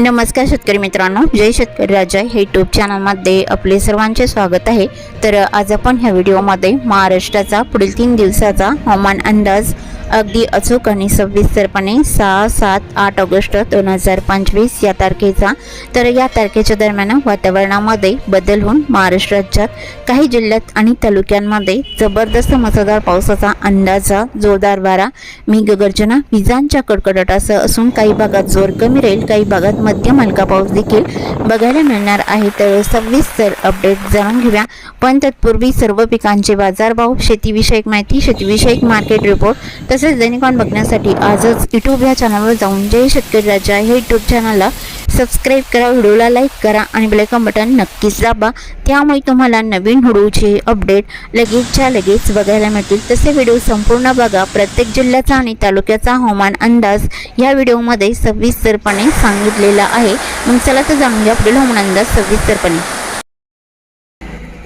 नमस्कार शेतकरी मित्रांनो जय शेतकरी राजा हे यूट्यूब चॅनलमध्ये आपले सर्वांचे स्वागत आहे. तर आज आपण ह्या व्हिडिओमध्ये महाराष्ट्राचा पुढील तीन दिवसाचा हवामान अंदाज अगदी अचूक आणि सविस्तरपणे सहा सात आठ ऑगस्ट दोन हजार पंचवीस या तारखेचा. तर या तारखेच्या दरम्यान वातावरणामध्ये बदल होऊन महाराष्ट्र राज्यात काही जिल्ह्यात आणि तालुक्यांमध्ये जबरदस्त मुसळधार पावसाचा अंदाजा जोरदार वारा मेघगर्जना विजांच्या कडकडाटासह असून काही भागात जोर कमी राहील काही भागात मध्यम हलका पाऊस देखील बघायला मिळणार आहे. तर सविस्तर अपडेट जाणून घेऊया. पण तत्पूर्वी सर्व पिकांचे बाजारभाव शेतीविषयक माहिती शेतीविषयक मार्केट रिपोर्ट तसेच दैनिकवान बघण्यासाठी आजच यूट्यूब या चॅनलवर जाऊन जय शेतकरी राजा. हे यूट्यूब चॅनलला सबस्क्राईब करा व्हिडिओला लाईक करा आणि बेलायकॉन बटन नक्कीच दाबा. त्यामुळे तुम्हाला नवीन व्हिडिओचे अपडेट लगेचच्या लगेच बघायला मिळतील. तसे व्हिडिओ संपूर्ण बघा. प्रत्येक जिल्ह्याचा आणि तालुक्याचा हवामान अंदाज या व्हिडिओमध्ये सविस्तरपणे सांगितलेला आहे. मग चला तर जाणून घ्या पुढील हवामान अंदाज सविस्तरपणे.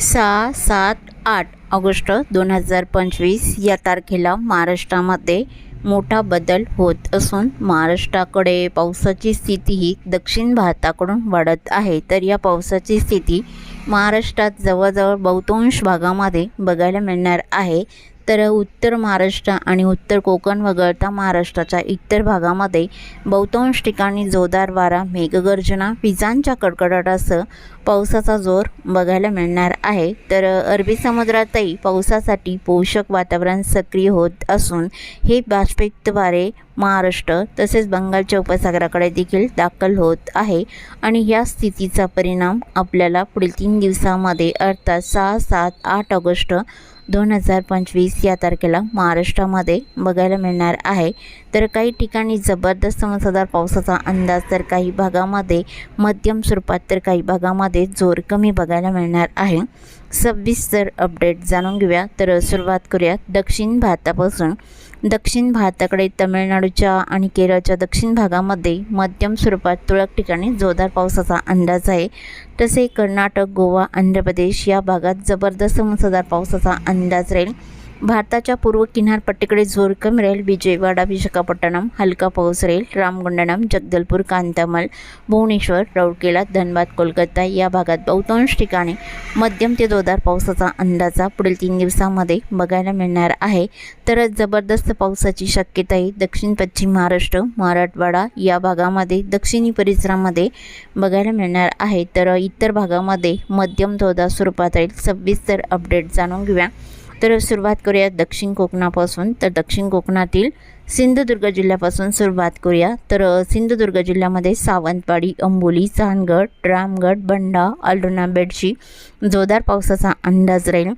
सहा सात आठ ऑगस्ट दोन हजार पंचवीस या तारखेला महाराष्ट्रामध्ये मोठा बदल होत असून महाराष्ट्राकडे पावसाची स्थिती ही दक्षिण भारताकडून वाढत आहे. तर या पावसाची स्थिती महाराष्ट्रात जवळजवळ बहुतांश भागामध्ये बघायला मिळणार आहे. तर उत्तर महाराष्ट्र आणि उत्तर कोकण वगळता महाराष्ट्राच्या इतर भागामध्ये बहुतांश ठिकाणी जोरदार वारा मेघगर्जना विजांच्या कडकडाटासह पावसाचा जोर बघायला मिळणार आहे. तर अरबी समुद्रातही पावसासाठी पोषक वातावरण सक्रिय होत असून हे बाष्पयुक्त वारे महाराष्ट्र तसेच बंगालच्या उपसागराकडे देखील दाखल होत आहे आणि या स्थितीचा परिणाम आपल्याला पुढील तीन दिवसामध्ये अर्थात सहा सात आठ ऑगस्ट दोन हजार पंचवीस या तारखेला महाराष्ट्रामध्ये बघायला मिळणार आहे. तर काही ठिकाणी जबरदस्त मुसळधार पावसाचा अंदाज तर काही भागामध्ये मध्यम स्वरूपात तर काही भागामध्ये जोर कमी बघायला मिळणार आहे. सव्वीस तर अपडेट जाणून घेऊया. तर सुरुवात करूया दक्षिण भारतापासून. दक्षिण भारताकडे तमिळनाडूच्या आणि केरळच्या दक्षिण भागामध्ये मध्यम स्वरूपात तुरळक ठिकाणी जोरदार पावसाचा अंदाज आहे. तसे कर्नाटक गोवा आंध्र प्रदेश या भागात जबरदस्त मुसळधार पावसाचा अंदाज राहील. भारताच्या पूर्व किनारपट्टीकडे जोर कमी राहील. विजयवाडा विशाखापट्टणम हलका पाऊस राहील. रामगुंडणम जगदलपूर कांतामल भुवनेश्वर राऊरकेला धनबाद कोलकाता या भागात बहुतांश ठिकाणी मध्यम ते जोरदार पावसाचा अंदाजा पुढील तीन दिवसामध्ये बघायला मिळणार आहे. तर जबरदस्त पावसाची शक्यताही दक्षिण पश्चिम महाराष्ट्र मराठवाडा या भागामध्ये दक्षिणी परिसरामध्ये बघायला मिळणार आहे. तर इतर भागामध्ये मध्यम जोरदार स्वरूपात राहील. सविस्तर अपडेट जाणून घेऊया. तर सुरुवात करूया दक्षिण कोकणापासून. तर दक्षिण कोकणातील सिंधुदुर्ग जिल्ह्यापासून सुरुवात करूया. तर सिंधुदुर्ग जिल्ह्यामध्ये सावंतवाडी अंबोली चांदगड रामगड बंडा अल्डोना बेडशी जोरदार पावसाचा अंदाज राहील.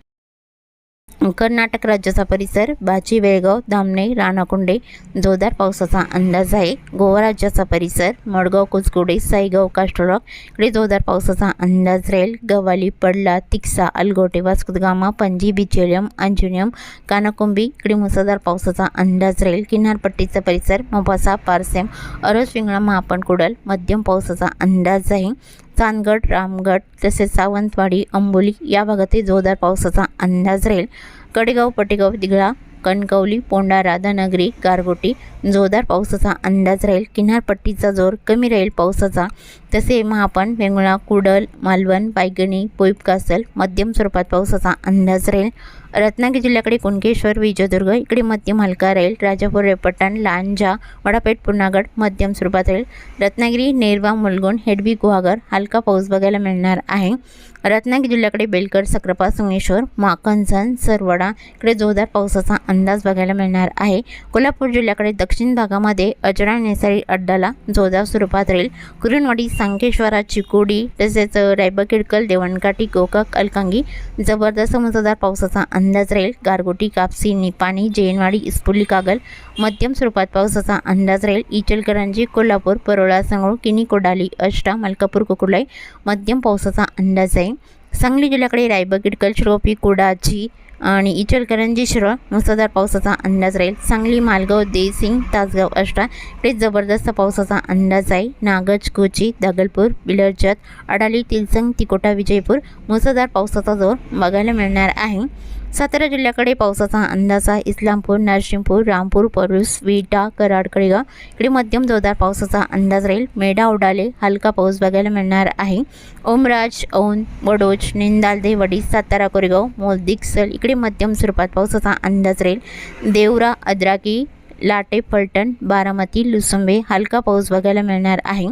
कर्नाटक राज्याचा परिसर बाची बेळगाव धामणे राणाकुंडे जोरदार पावसाचा अंदाज आहे. गोवा राज्याचा परिसर मडगाव कुचकुडे साईगाव काष्टोळक इकडे जोरदार पावसाचा अंदाज राहील. गवाली पडला तिक्सा अलगोटे वास्कुदगामा पणजी बिचेलियम अंजुनियम कानाकुंबी इकडे मुसळधार पावसाचा अंदाज राहील. किनारपट्टीचा परिसर मोपासा पारसेम अरस विंगळा महापण कुडल मध्यम पावसाचा अंदाज आहे. चांदगड रामगड तसेच सावंतवाडी अंबोली या भागातही जोरदार पावसाचा अंदाज राहील. कडेगाव पटेगाव दिघळा कणकवली पोंडा राधानगरी गारगोटी जोरदार पावसाचा अंदाज राहील. किनारपट्टीचा जोर कमी राहील पावसाचा. तसे महापण वेंगुळा कुडल मालवण पायगणी पोईप कासल मध्यम स्वरूपात पावसाचा अंदाज राहील. रत्नागिरी जिल्ह्याकडे कुणकेश्वर विजयदुर्ग इकडे मध्यम हलका राहील राजापूर रेपटण लांजा वडापेठ पुनागड मध्यम स्वरूपात राहील रत्नागिरी नेरवा मुलगुण हेडवी गुहागर हलका पाऊस बघायला मिळणार आहे. रत्नागिरी जिल्ह्याकडे बेलकर सक्रापा संगमेश्वर माकणसन सरवडा इकडे जोरदार पावसाचा अंदाज बघायला मिळणार आहे. कोल्हापूर जिल्ह्याकडे दक्षिण भागामध्ये अजरा नेसारी अड्डाला जोरदार स्वरूपात राहील कुरणवाडी सांकेश्वरा चिकोडी तसेच रायबा किडकल देवणकाठी गोकाक अलकांगी जबरदस्त मुसळधार पावसाचा अंदाज अंदाज राहील. गारगोटी कापसी निपाणी जैनवाडी इस्पुली कागल. मध्यम स्वरूपात पावसाचा अंदाज राहील. इचलकरंजी कोल्हापूर परोळा सांगोळ किनी कोडाली अष्टा मलकापूर कुकुलाई मध्यम पावसाचा अंदाज आहे. सांगली जिल्ह्याकडे रायबा कलशरोपी कुडाची आणि इचलकरंजी शिरळ मुसळधार पावसाचा अंदाज राहील. सांगली मालगाव देसिंग तासगाव अष्टा. इकडे जबरदस्त पावसाचा अंदाज आहे. नागज कोची दागलपूर बिलरजत अडाली तिलसंग तिकोटा विजयपूर मुसळधार पावसाचा जोर बघायला मिळणार आहे. सातारा जिल्ह्याकडे पावसाचा अंदाज आहे. इस्लामपूर नरसिंहपूर रामपूर परूस विटा कराड कडेगाव. इकडे मध्यम जोरदार पावसाचा अंदाज राहील. मेढा उडाले हलका पाऊस बघायला मिळणार आहे. ओमराज औन वडोज निंदालदे वडी सातारा कोरेगाव मोलदिक्सल इकडे मध्यम स्वरूपात पावसाचा अंदाज राहील. देवरा अद्राकी लाटे फलटण बारामती लुसुंबे हलका पाऊस बघायला मिळणार आहे.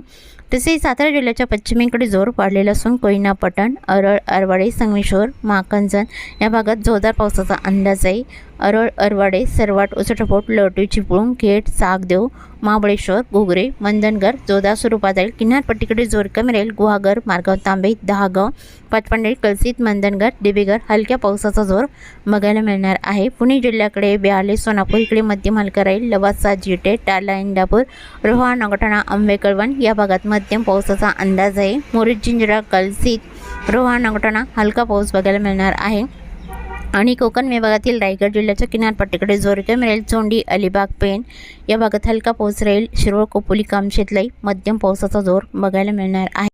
तसेच सातारा जिल्ह्याच्या पश्चिमेकडे जोर वाढलेला असून कोयना पटण अरळ अरवाडे संगमेश्वर माकंजन या भागात जोरदार पावसाचा अंदाज आहे. अरळ अरवाडे सरवाट उसटपोट लवटी चिपळूण खेड सागदेव महाबळेश्वर घुगरे मंदनगर जोधा स्वरूपात जाईल किनारपट्टीकडे जोर कमी राहील. गुहागर मारगाव तांबे दहागाव पाचपांडे कलसित मंदनगर देबेगर हलक्या पावसाचा जोर बघायला मिळणार आहे. पुणे जिल्ह्याकडे ब्याले सोनापूर इकडे मध्यम हलका राहील. लवासा जिटे टाला इंदापूर रोहा नगटाणा आंबे कळवण या भागात मध्यम पावसाचा अंदाज आहे. मोरीत जिंजरा कलसित रोहा नगटाणा हलका पाऊस बघायला मिळणार आहे. आणि कोकण विभागातील रायगड जिल्ह्याच्या किनारपट्टीकडे जोरके मिळेल चोंडी अलिबाग पेण या भागात हलका पाऊस राहील. शिरोळ कोपोली कामशेतलाई मध्यम पावसाचा जोर बघायला मिळणार आहे.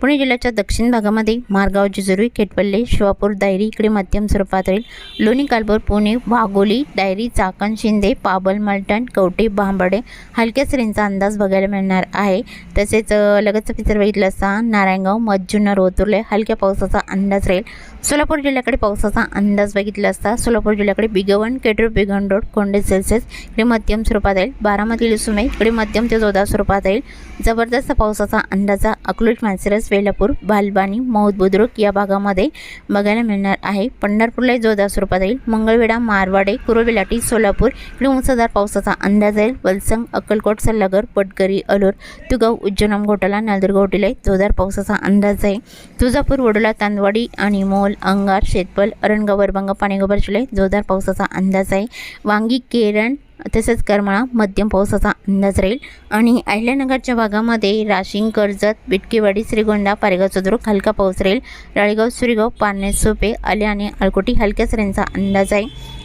पुणे जिल्ह्याच्या दक्षिण भागामध्ये मारगाव जिजुरी केटपल्ले शिवापूर डायरी इकडे मध्यम स्वरूपात राहील. लोणी कालपूर पुणे वाघोली डायरी चाकण शिंदे पाबल मलटण कवटे बांबडे हलक्या सरींचा अंदाज बघायला मिळणार आहे. तसेच लगतचा लगतचं पिक्चर बघितलं असता नारायणगाव मज्जुनर ओतुर्ले हलक्या पावसाचा अंदाज राहील. सोलापूर जिल्ह्याकडे पावसाचा अंदाज बघितला असता सोलापूर जिल्ह्याकडे बिगवन केटर रोड कोंडे सेल्सेस इकडे मध्यम स्वरूपात येईल. बारामती लुसुमे इकडे मध्यम ते जोरदार स्वरूपात येईल. जबरदस्त पावसाचा अंदाजा अकलूज मानसिरस वेलापूर बालबानी मौद बुद्रुक या भागामध्ये बघायला मिळणार आहे. पंढरपूरला जोरदार स्वरूपात येईल. मंगळवेढा मारवाडे कुरवेलाटी सोलापूर इकडे मुसळधार पावसाचा अंदाज येईल वलसंग अक्कलकोट सल्लागर पटकरी अलूर तुगाव उज्जैन घोटाला नळदुर्ग जोरदार पावसाचा अंदाज आहे. तुळजापूर वडोला तांदवाडी आणि मोल अंगार शेतपल अरणगाव वरबंग पाणीगोबर जिल्हे जोरदार पावसाचा अंदाज आहे. वांगी केरण तसेच करमळा मध्यम पावसाचा अंदाज राहील. आणि अहिल्यानगरच्या भागामध्ये राशिंग कर्जत बिटकीवाडी श्रीगोंदा पारेगाव चंद्रुक हलका पाऊस राहील. राळेगाव सुरेगाव पारणे सोपे आले आणि अळकोटी हलक्या सरींचा अंदाज आहे.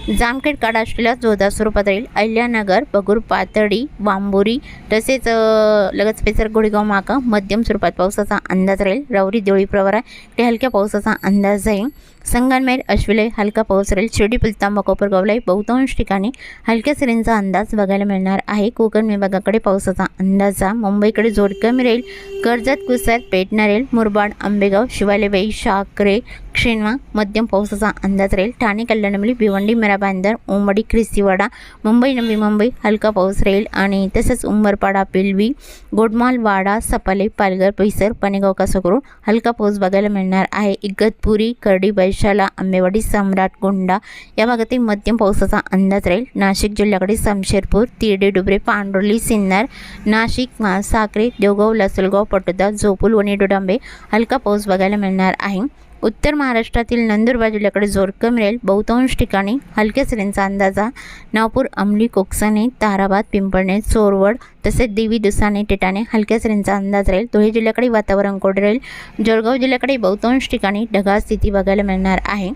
जामखेड काडा असलेल्या जोरदार स्वरूपात राहील. अहिल्यानगर बगूर पातळी वांबोरी तसेच अ, लगत पेसर गोडेगाव माका मध्यम स्वरूपात पावसाचा अंदाज राहील. रावरी देवळी प्रवारा ते हलक्या पावसाचा अंदाज आहे संगनमेर अश्विले हलका पाऊस राहील. शिर्डी पुलतांबा कोपरगावलाही बहुतांश ठिकाणी हलक्या सरींचा अंदाज बघायला मिळणार आहे. कोकण विभागाकडे पावसाचा अंदाजा मुंबईकडे जोर कमी राहील. कर्जत कुसर पेटणार राहील. मुरबाड आंबेगाव शिवालेबाई शाकरे क्षिणवा मध्यम पावसाचा अंदाज राहील ठाणे कल्याणमली भिवंडी मेराबांदर उंबडी उमडी ख्रिस्तीवाडा मुंबई नवी मुंबई हलका पाऊस राहील आणि तसंच उंबरपाडा पिलवी गोडमाल वाडा सपाले पालघर पैसर पनेगाव कासोकरून हलका पाऊस बघायला मिळणार आहे इगतपुरी करडी बैशाला आंबेवाडी सम्राट गोंडा या भागातील मध्यम पावसाचा अंदाज राहील नाशिक जिल्ह्याकडे समशेरपूर तिरडे डुबरे पांडोली सिन्नर नाशिक मा साक्रे देवगाव लासलगाव पटोदा झोपूल वणी डोडांबे हलका पाऊस बघायला मिळणार आहे उत्तर महाराष्ट्रातील नंदुरबार जिल्ह्याकडे जोर कमी राहील. बहुतांश ठिकाणी हलक्या सरींचा अंदाजा. नागपूर अंमली कोकसाने ताराबाद पिंपळणे चोरवड तसेच देवी दुसाने टेटाने हलक्या सरींचा अंदाज राहील. धुळे जिल्ह्याकडे वातावरण कोरडे राहील. जळगाव जिल्ह्याकडे बहुतांश ठिकाणी ढगाळ स्थिती बघायला मिळणार आहे.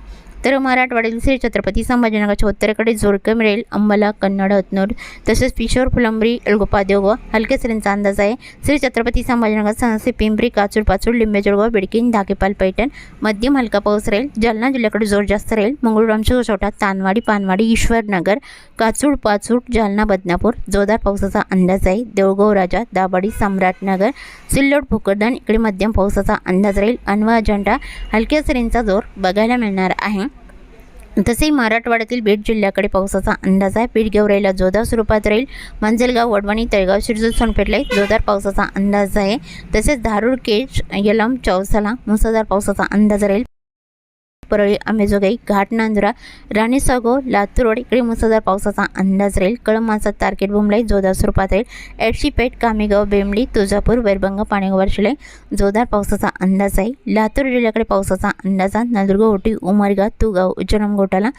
तर मराठवाड्यातील श्री छत्रपती संभाजीनगरच्या उत्तरेकडे जोर मिळेल. अंबाला कन्नड हतनूर तसेच पिशोर फुलंबरी अल्गोपादेव देवगाव हलक्या सरींचा अंदाज आहे. श्री छत्रपती संभाजीनगर सहसे पिंपरी काचूर पाचूर लिंबे बिडकीन धाकेपाल पैठण मध्यम हलका पाऊस राहील. जालना जिल्ह्याकडे जोर जास्त राहील. मंगळूर आमच्या छोटा तानवाडी पानवाडी ईश्वरनगर काचूड पाचूर जालना बदनापूर जोरदार पावसाचा अंदाज आहे. देऊळगाव राजा दाबाडी सम्राटनगर सिल्लोड भोकरदन इकडे मध्यम पावसाचा अंदाज राहील. अनवा अजंडा हलक्या सरींचा जोर बघायला मिळणार आहे. तसेही मराठवाड्यातील बीड जिल्ह्याकडे पावसाचा अंदाज आहे. बीड गेवराईला जोरदार स्वरूपात राहील. मांजलगाव वडवणी तळगाव शिरजूर सोनपेठला जोरदार पावसाचा अंदाज आहे. तसेच धारूर केज यलम चौसाला मुसळधार पावसाचा अंदाज राहील. परळी आंबेजोगाई घाट नांदुरा राणीसागो लातूर रोड इकडे मुसळधार पावसाचा अंदाज राहील. कळमाचा तारखेट बुमलाई जोरदार स्वरूपात राहील. एडशीपेठ कामेगाव बेंबडी तुळजापूर वैरभंग पाणेगावर शिलाई जोरदार पावसाचा अंदाज आहे. लातूर जिल्ह्याकडे पावसाचा अंदाज आहे ओटी उमरगा तुगाव उज्जनम घोटाला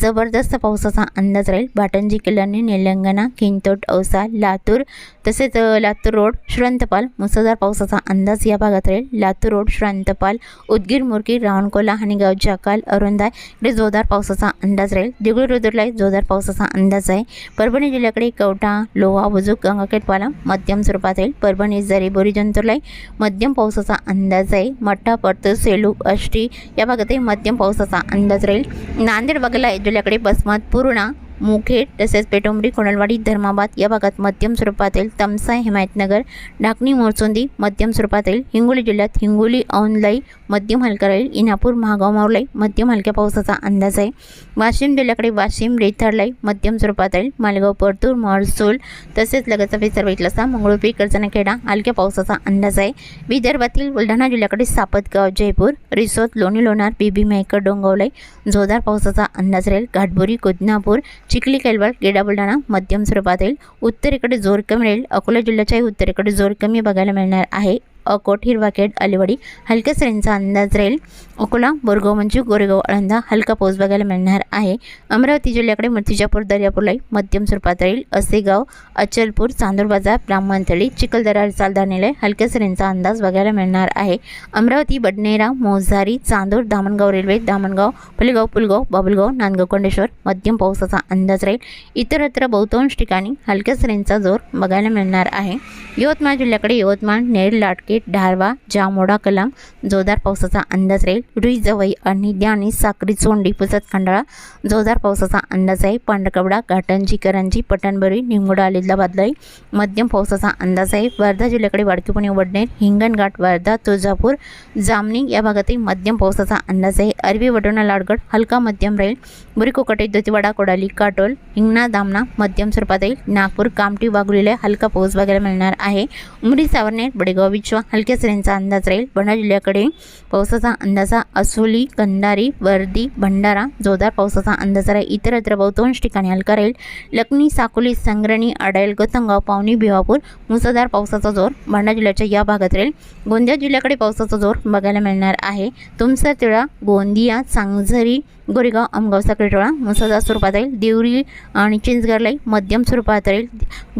जबरदस्त पावसाचा अंदाज राहील. भाटंजी किल्लानी निलंगणा किंतोट औसा लातूर तसेच लातूर रोड श्रंतपाल मुसळधार पावसाचा अंदाज या भागात राहील. लातूर रोड श्रंतपाल उदगीर मुरकी रावणकोला हणीगाव जाग जाकाल अरुंदाय इकडे जोरदार पावसाचा अंदाज राहील. देगुळ रुद्रला जोरदार पावसाचा अंदाज आहे. परभणी जिल्ह्याकडे कवठा लोहा बुजुक गंगाखेटवाला मध्यम स्वरूपात राहील. परभणी जरी बोरी जंतुरलाई मध्यम पावसाचा अंदाज आहे. मठ्ठा परत सेलू अष्टी या भागातही मध्यम पावसाचा अंदाज राहील. नांदेड बघायला जिल्ह्याकडे बसमत पूर्णा मुखेड तसेच पेटोंबरी कोणलवाडी धर्माबाद या भागात मध्यम स्वरूपातील तमसा हिमायतनगर ढाकणी मोरचोंदी मध्यम स्वरूपात येईल हिंगोली जिल्ह्यात हिंगोली औनलाई मध्यम हलका राहील इनापूर महागाव मावलाई मध्यम हलक्या पावसाचा अंदाज आहे. वाशिम जिल्ह्याकडे वाशिम रेथाडलाई मध्यम स्वरूपात येईल मालेगाव परतूर महसूल तसेच लगतचा विचार बघितला मंगळूरपी मंगळुपी कर्जनखेडा हलक्या पावसाचा अंदाज आहे. विदर्भातील बुलढाणा जिल्ह्याकडे सापतगाव जयपूर रिसोद लोणी लोणार बीबी मेहकर डोंगवलाई जोरदार पावसाचा अंदाज राहील. घाटबोरी कोदनापूर चिखली कैलवाड गेडा बुलढाणा मध्यम स्वरूपात येईल उत्तरेकडे जोर कमी राहील. अकोला जिल्ह्याच्याही उत्तरेकडे जोर कमी बघायला मिळणार आहे. अकोट हिरवाखेड अलिवडी हलक्या सरींचा अंदाज राहील. अकोला बोरगाव म्हणजे गोरेगाव आळंदा हलका पाऊस बघायला मिळणार आहे. अमरावती जिल्ह्याकडे मूर्तिजापूर दर्यापूरलाई मध्यम स्वरूपात राहील. असेगाव अचलपूर चांदूर बाजार ब्राह्मणथळी चिखलदरा चालदानेला हलक्या सरींचा अंदाज बघायला मिळणार आहे. अमरावती बडनेरा मोझारी चांदूर दामणगाव रेल्वे दामणगाव फुलेगाव पुलगाव बाबुलगाव नांदगाव कोंडेश्वर मध्यम पावसाचा अंदाज राहील. इतरत्र बहुतांश ठिकाणी हलक्या सरींचा जोर बघायला मिळणार आहे. यवतमाळ जिल्ह्याकडे यवतमाळ नेर लाटके ढारवा जामोडा कलाम जोरदार पावसाचा अंदाज राहील. रुई जवई आणि द्याणी साक्री चोंडी पुसत खंडाळा. जोरदार पावसाचा अंदाज आहे पांढरकवडा घाटंजी करंजी पटणबरी निमगोडा आदिलाबादलाई मध्यम पावसाचा अंदाज आहे वर्धा जिल्ह्याकडे वाडकीपुणे वडनेर हिंगणघाट वर्धा तुळजापूर जामणी या भागातही मध्यम पावसाचा अंदाज आहे अरबी वडोणा लाडगड हलका मध्यम राहील. बुरीकोकटे दुतीवाडा कोडाली काटोल हिंगणा दामना मध्यम स्वरूपात येईल नागपूर कामठी वागुलीला हलका पाऊस बघायला मिळणार आहे. उमरी सावरनेर बडेगाव विचवा हलक्या सरींचा अंदाज राहील. बुलढाणा जिल्ह्याकडे पावसाचा अंदाजा असोली कंधारी वर्दी भंडारा जोरदार पावसाचा अंदाज राहील. इतरत्र बहुतांश ठिकाणी हलका राहील. लखनी साकोली संग्रणी अडायल गतंगाव पावनी भिवापूर मुसळधार पावसाचा जोर बुलढाणा जिल्ह्याच्या या भागात राहील. गोंदिया जिल्ह्याकडे पावसाचा जोर बघायला मिळणार आहे. तुमचा तिळा गोंदिया सांगझरी गोरेगाव आमगाव साखरेटोळा मुसळधार स्वरूपात राहील. देवरी आणि चिंचगडलाई मध्यम स्वरूपात राहील.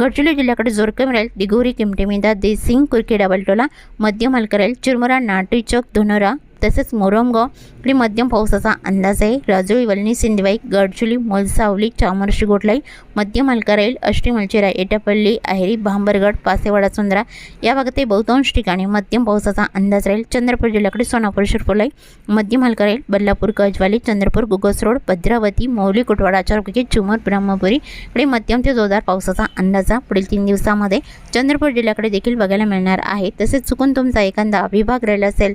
गडचिरोली जिल्ह्याकडे जोर कमी राहील. दिगोरी किमटेमिंदा देसिंग कुरखेडा बलटोला मध्यम हलका राहील. चिरमुरा नाटी चौक धुनोरा तसेच मोरमगाव आणि मध्यम पावसाचा अंदाज आहे. राजोळी वलनी सिंधवाई गडचुली मोलसावली चामरशी गोटलाई मध्यम हलका राहील अष्टी मलचेरा एटापल्ली आहेरी भांबरगड पासेवाडा सुंदरा या भागातही बहुतांश ठिकाणी मध्यम पावसाचा अंदाज राहील. चंद्रपूर जिल्ह्याकडे सोनापूर शिरपोलाई मध्यम हलका राहील बल्लापूर गजवाली चंद्रपूर गुगस रोड भद्रावती मौली कुटवाडा चारपैकी चुमर ब्रह्मपुरी इकडे मध्यम ते जोरदार पावसाचा अंदाज पुढील तीन दिवसामध्ये चंद्रपूर जिल्ह्याकडे देखील बघायला मिळणार आहे. तसेच चुकून तुमचा एखादा विभाग राहिला असेल